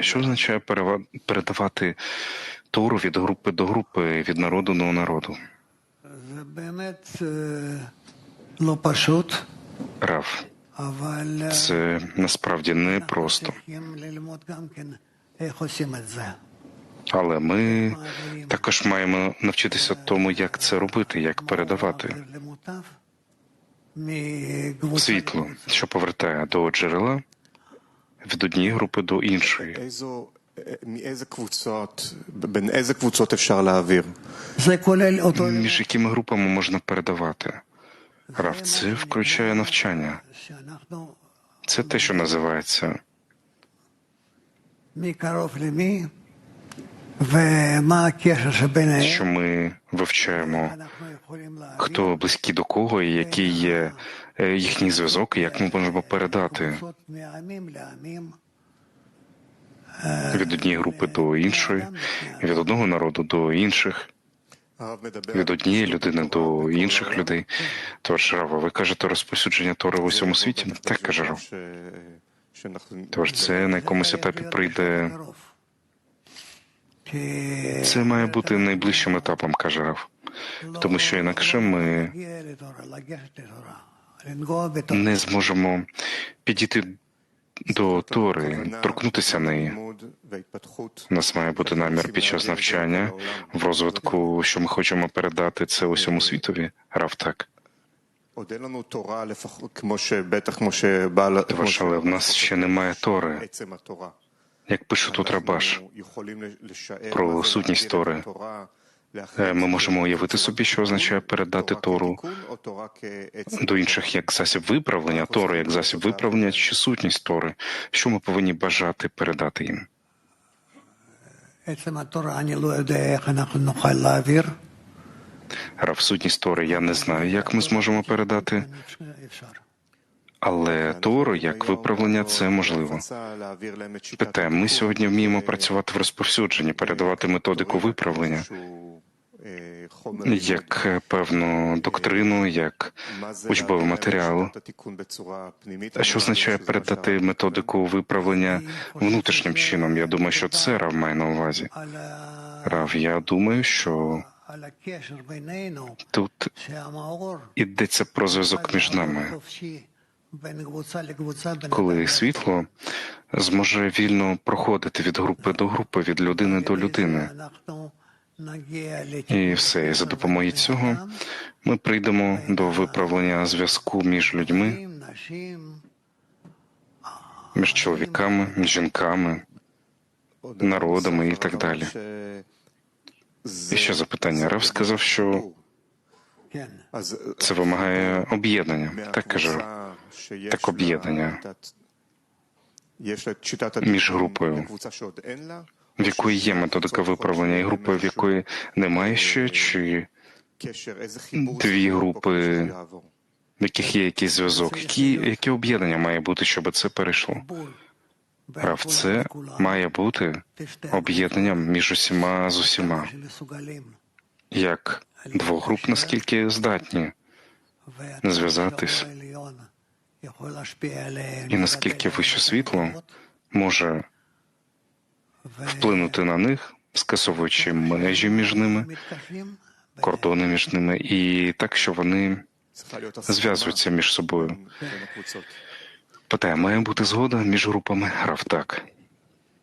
Що означає передавати Тору від групи до групи, від народу до народу? Рав. Це насправді не просто. Але ми також маємо навчитися тому, як це робити, як передавати світло, що повертає до джерела від однієї групи до іншої. Між якими групами можна передавати? Равці включає навчання. Це те, що називається. Що ми вивчаємо, хто близький до кого і який є Е, їхній зв'язок, як ми можемо передати від однієї групи до іншої, від одного народу до інших, від однієї людини до інших людей. Тож Рава, ви кажете розповсюдження Тори в усьому світі? Так каже Рав. Тож це на якомусь етапі прийде. Це має бути найближчим етапом, каже Раф, тому що інакше ми не зможемо підійти до Тори, торкнутися неї. У нас має бути намір під час навчання в розвитку, що ми хочемо передати це усьому світові. Рав так. Ваш, але в нас ще немає Тори. Як пише тут Рабаш, про сутність Тори. Е, ми можемо уявити собі, що означає передати Тору до інших як засіб виправлення, Тору як засіб виправлення чи сутність Тори, що ми повинні бажати передати їм. Рав сутність Тори я не знаю, як ми зможемо передати, але Тору як виправлення це можливо. Питаємо, ми сьогодні вміємо працювати в розповсюдженні, передавати методику виправлення. Е, як е, певну доктрину, як учбовий матеріал, що означає передати методику виправлення внутрішнім чином. Я думаю, що це рав має на увазі. Рав, я думаю, що тут йдеться про зв'язок між нами, коли світло зможе вільно проходити від групи до групи, від людини до людини. І все і за допомогою цього ми прийдемо до виправлення зв'язку між людьми, між чоловіками, жінками, народами і так далі. І ще запитання. Рав сказав, що це вимагає об'єднання. Так кажу, так об'єднання між групою в якої є методика виправлення, і групи, в якої немає ще, чи дві групи, в яких є якийсь зв'язок, які, яке об'єднання має бути, щоб це перейшло? Правце має бути об'єднанням між усіма з усіма, як двох груп, наскільки здатні зв'язатись, і наскільки вище світло може вплинути на них, скасовуючи межі між ними, кордони між ними, і так, що вони зв'язуються між собою. Питає, має бути згода між групами Рафтак.